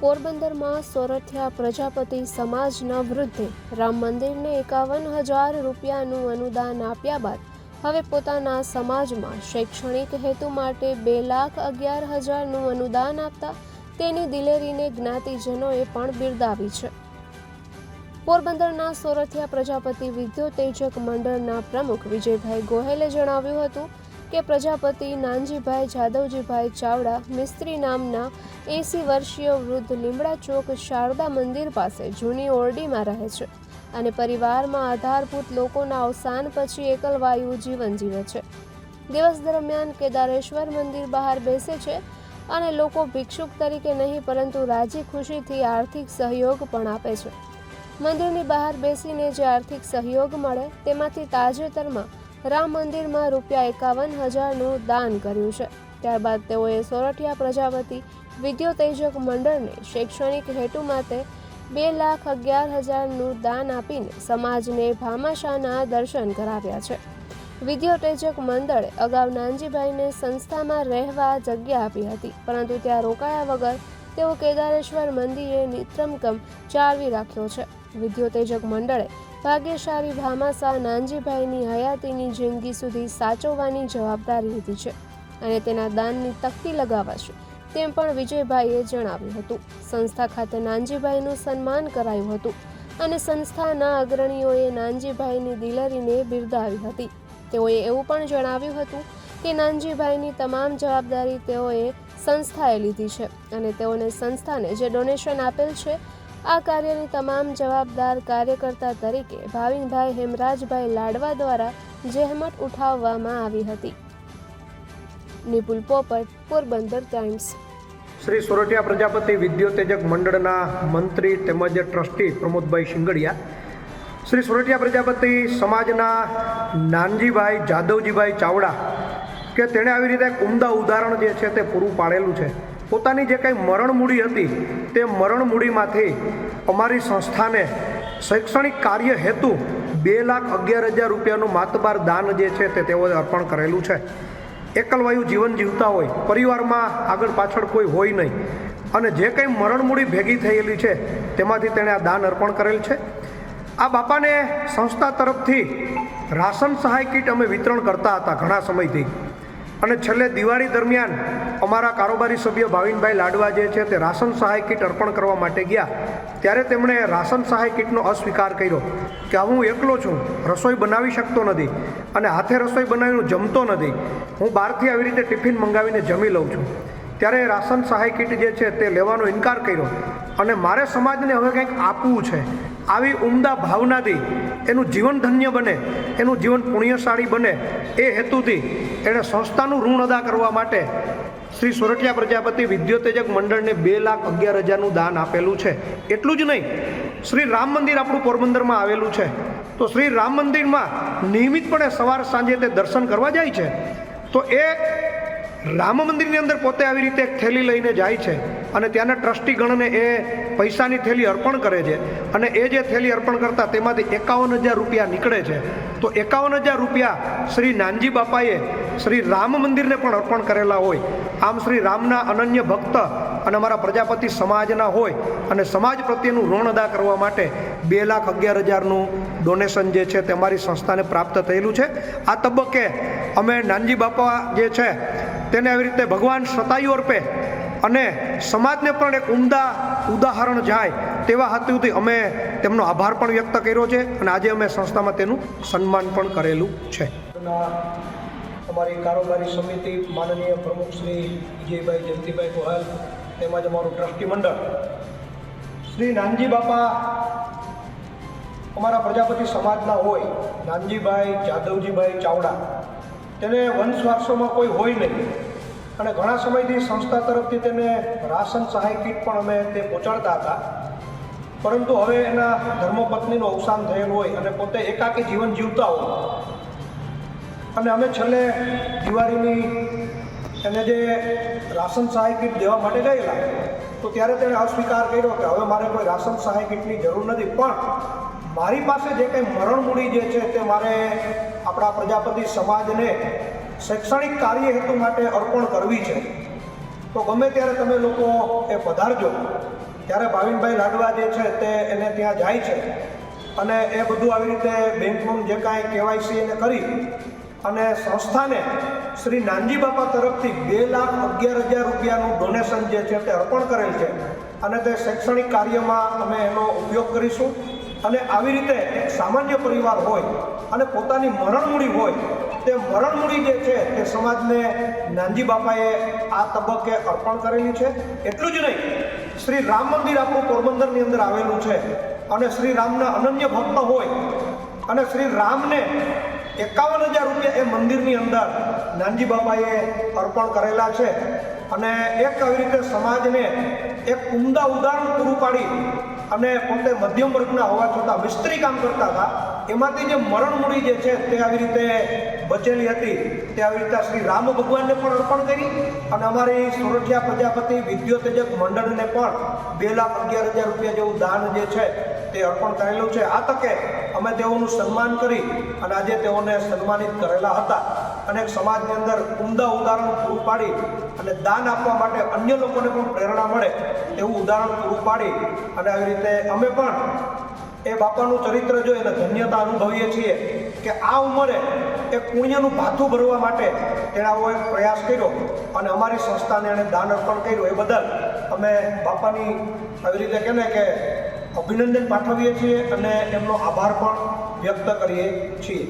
પોરબંદરમાં સોરઠિયા પ્રજાપતિ સમાજના વૃદ્ધે રામ મંદિરને એકાવન હજાર રૂપિયાનું અનુદાન આપ્યા બાદ હવે પોતાના સમાજમાં શૈક્ષણિક હેતુ માટે બે લાખ અગિયાર હજારનું અનુદાન આપતા તેની દિલેરીને જ્ઞાતિજનોએ પણ બિરદાવી છે. પોરબંદરના સોરઠિયા પ્રજાપતિ વિદ્યોતેજક મંડળના પ્રમુખ વિજયભાઈ ગોહેલે જણાવ્યું હતું કે પ્રજાપતિ નાનજીભાઈ જાદવજીભાઈ ચાવડા મિસ્ત્રી નામના એંસી વર્ષીય વૃદ્ધ લીમડા ચોક શારદા મંદિર પાસે જૂની ઓરડીમાં રહે છે અને પરિવારમાં આધારભૂત લોકોના અવસાન પછી એકલવાયુ જીવન જીવે છે. દિવસ દરમિયાન કેદારેશ્વર મંદિર બહાર બેસે છે અને લોકો ભિક્ષુક તરીકે નહીં પરંતુ રાજી ખુશીથી આર્થિક સહયોગ પણ આપે છે. મંદિરની બહાર બેસીને જે આર્થિક સહયોગ મળે તેમાંથી તાજેતરમાં રામ મંદિરમાં રૂપિયા એકાવન હજારનું દાન કર્યું છે. ત્યારબાદ તેઓએ સોરઠિયા પ્રજાપતિ વિદ્યોતેજક મંડળને શૈક્ષણિક હેતુ માટે બે લાખ અગિયાર હજારનું દાન આપીને સમાજને ભામાશાના દર્શન કરાવ્યા છે. વિદ્યોતેજક મંડળે અગાઉ નાનજીભાઈને સંસ્થામાં રહેવા જગ્યા આપી હતી, પરંતુ ત્યાં રોકાયા વગર તેઓ કેદારેશ્વર મંદિરે નિત્રમકમ જાળવી રાખ્યો છે. વિદ્યોતેજક મંડળે ભાગ્યશાળી ભામાસા નાનજીભાઈની હયાતીની જિંદગી સુધી સાચવવાની જવાબદારી લીધી છે અને તેના દાનની તકતી લગાવાશે તેમ પણ વિજયભાઈએ જણાવ્યું હતું. સંસ્થા ખાતે નાનજીભાઈનું સન્માન કરાયું હતું અને સંસ્થાના અગ્રણીઓએ નાનજીભાઈની દિલરીને બિરદાવી હતી. તેઓએ એવું પણ જણાવ્યું હતું કે નાનજીભાઈની તમામ જવાબદારી તેઓએ સંસ્થાએ લીધી છે અને તેઓને સંસ્થાને જે ડોનેશન આપેલ છે આ કાર્યની તમામ જવાબદાર કાર્યકર્તા તરીકે ભાવિનભાઈ હેમરાજભાઈ લાડવા દ્વારા જહેમત ઉઠાવવામાં આવી હતી. નિપુલ પોપટ, પોરબંદર ટાઈમ્સ. શ્રી સોરઠિયા પ્રજાપતિ વિદ્યોતેજક મંડળના મંત્રી તેમજ ટ્રસ્ટી પ્રમોદભાઈ શિંગડિયા, શ્રી સોરઠિયા પ્રજાપતિ સમાજના નાનજીભાઈ જાદવજીભાઈ ચાવડા કે તેણે આવી રીતે એક ઉમદા ઉદાહરણ જે છે તે પૂરું પાડેલું છે. પોતાની જે કંઈ મરણમૂડી હતી, તે મરણમૂડીમાંથી અમારી સંસ્થાને શૈક્ષણિક કાર્ય હેતુ બે લાખ અગિયાર હજાર રૂપિયાનું માતબાર દાન જે છે તે તેઓએ અર્પણ કરેલું છે. એકલવાયુ જીવન જીવતા હોય, પરિવારમાં આગળ પાછળ કોઈ હોય નહીં. અને જે કંઈ મરણમૂડી ભેગી થયેલી છે, તેમાંથી તેણે આ દાન અર્પણ કરેલ છે. આ બાપાને સંસ્થા તરફથી રાશન સહાય કીટ અમે વિતરણ કરતા હતા ઘણા સમયથી. અને છેલ્લે દિવાળી દરમિયાન અમારા કારોબારી સભ્ય ભાવિનભાઈ લાડવા જે છે તે રાશન સહાય કીટ અર્પણ કરવા માટે ગયા. ત્યારે તેમણે રાશન સહાય કીટનો અસ્વીકાર કર્યો કે હું એકલો છું, રસોઈ બનાવી શકતો નથી અને હાથે રસોઈ બનાવીને જમતો નથી. હું બહારથી આવી રીતે ટિફિન મંગાવીને જમી લઉં છું. ત્યારે રાશન સહાય કિટ જે છે તે લેવાનો ઇનકાર કર્યો અને મારે સમાજને હવે કંઈક આપવું છે. આવી ઉમદા ભાવનાથી એનું જીવન ધન્ય બને, એનું જીવન પુણ્યશાળી બને, એ હેતુથી એણે સંસ્થાનું ઋણ અદા કરવા માટે શ્રી સોરઠિયા પ્રજાપતિ વિદ્યોતેજક મંડળને બે લાખ અગિયાર હજારનું દાન આપેલું છે. એટલું જ નહીં, શ્રી રામ મંદિર આપણું પોરબંદરમાં આવેલું છે. તો શ્રી રામ મંદિરમાં નિયમિતપણે સવાર સાંજે તે દર્શન કરવા જાય છે. તો એ રામ મંદિરની અંદર પોતે આવી રીતે એક થેલી લઈને જાય છે. અને ત્યાંના ટ્રસ્ટી ગણને એ પૈસાની થેલી અર્પણ કરે છે. અને એ જે થેલી અર્પણ કરતા તેમાંથી એકાવન હજાર રૂપિયા નીકળે છે. તો એકાવન હજાર રૂપિયા શ્રી નાનજી બાપાએ શ્રી રામ મંદિરને પણ અર્પણ કરેલા હોય. આમ શ્રી રામના અનન્ય ભક્ત અને અમારા પ્રજાપતિ સમાજના હોય અને સમાજ પ્રત્યેનું ઋણ અદા કરવા માટે બે લાખ અગિયાર હજારનું ડોનેશન જે છે તે અમારી સંસ્થાને પ્રાપ્ત થયેલું છે. આ તબક્કે અમે નાનજી બાપા જે છે તેને આવી રીતે ભગવાન સતાયુ અર્પે અને સમાજને પણ એક ઉમદા ઉદાહરણ જાય તેવા હેતુથી અમે તેમનો આભાર પણ વ્યક્ત કર્યો છે અને આજે અમે સંસ્થામાં તેનું સન્માન પણ કરેલું છે. અમારી કારોબારી સમિતિ માનનીય પ્રમુખ શ્રી વિજયભાઈ જયંતિભાઈ ગોહલ તેમજ અમારું ટ્રસ્ટી મંડળ. શ્રી નાનજી બાપા અમારા પ્રજાપતિ સમાજના હોય, નાનજીભાઈ જાદવજીભાઈ ચાવડા. તેને વંશ વારસોમાં કોઈ હોય નહીં. અને ઘણા સમયથી સંસ્થા તરફથી તેને રાશન સહાય કીટ પણ અમે તે પહોંચાડતા હતા. પરંતુ હવે એના ધર્મપત્નીનું અવસાન થયેલ હોય અને પોતે એકાકી જીવન જીવતા હોય. અને અમે છેલ્લે દિવાળીની એને જે રાશન સહાય કીટ દેવા માટે ગયેલા, તો ત્યારે તેણે અસ્વીકાર કર્યો કે હવે મારે કોઈ રાશન સહાય કીટની જરૂર નથી. પણ મારી પાસે જે કંઈ મરણ મૂડી જે છે તે મારે આપણા પ્રજાપતિ સમાજને શૈક્ષણિક કાર્ય હેતુ માટે અર્પણ કરવી છે. તો ગમે ત્યારે તમે લોકો એ પધારજો. ત્યારે ભાવિનભાઈ લાડવા જે છે તે એને ત્યાં જાય છે. અને એ બધું આવી રીતે બેંકનું જે કાંઈ કેવાયસી એને કરી અને સંસ્થાને શ્રી નાનજી બાપા તરફથી બે લાખ અગિયાર હજાર રૂપિયાનું ડોનેશન જે છે તે અર્પણ કરેલ છે. અને તે શૈક્ષણિક કાર્યમાં અમે એનો ઉપયોગ કરીશું. અને આવી રીતે સામાન્ય પરિવાર હોય અને પોતાની મરણમૂડી હોય તે મરણમૂડી જે છે, તે સમાજને નાનજી બાપાએ આ તબક્કે અર્પણ કરેલી છે. એટલું જ નહીં, શ્રી રામ મંદિર આપણું પોરબંદરની અંદર આવેલું છે અને શ્રી રામના અનન્ય ભક્ત હોય અને શ્રી રામને એકાવન હજાર રૂપિયા એ મંદિરની અંદર નાનજી બાપાએ અર્પણ કરેલા છે અને એક આવી રીતે સમાજને એક ઉમદા ઉદાહરણ પૂરું પાડી અને પોતે મધ્યમ વર્ગના હોવા છતાં મિસ્ત્રી કામ કરતા હતા. એમાંથી જે મરણમૂડી જે છે તે આવી રીતે બચેલી હતી, તે આવી રીતે શ્રી રામ ભગવાનને પણ અર્પણ કરી અને અમારી સુરઠિયા પ્રજાપતિ વિદ્યોતેજક મંડળને પણ બે લાખ અગિયાર હજાર રૂપિયા જેવું દાન જે છે તે અર્પણ કરેલું છે. આ તકે અમે તેઓનું સન્માન કરી અને આજે તેઓને સન્માનિત કરેલા હતા અને સમાજની અંદર ઉમદા ઉદાહરણ પૂરું પાડી અને દાન આપવા માટે અન્ય લોકોને પણ પ્રેરણા મળે એવું ઉદાહરણ પૂરું પાડી અને આવી રીતે અમે પણ એ બાપાનું ચરિત્ર જોઈ અને ધન્યતા અનુભવીએ છીએ કે આ ઉંમરે એ પુણ્યનું ભાથું ભરવા માટે તેણાઓએ પ્રયાસ કર્યો અને અમારી સંસ્થાને એણે દાન અર્પણ કર્યું. એ બદલ અમે બાપાની આવી રીતે કહે ને કે અભિનંદન પાઠવીએ છીએ અને એમનો આભાર પણ વ્યક્ત કરીએ છીએ.